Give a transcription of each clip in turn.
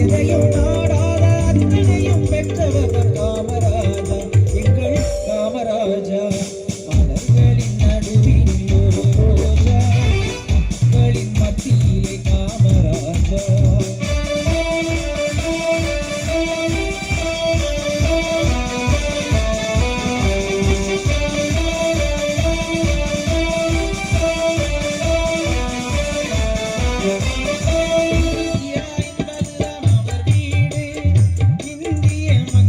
Yeah, yeah.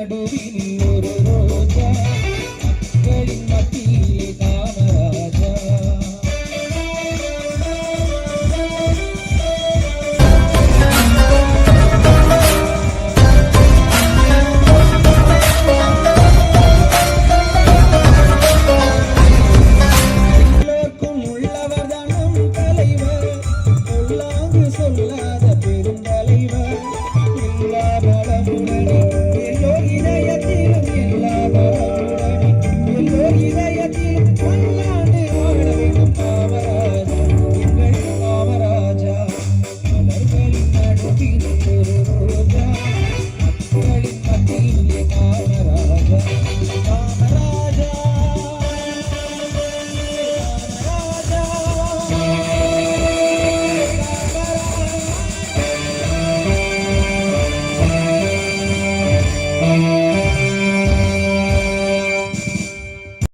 நடுவில் ஒரு ரோஜா மக்களின் மத்தியிலே காமராஜா எல்லோருக்கும் உள்ளவர் தான் நம் தலைவர். சொல்லாது சொல்லாத பெரும் தலைவர் எல்லா பலமுடனே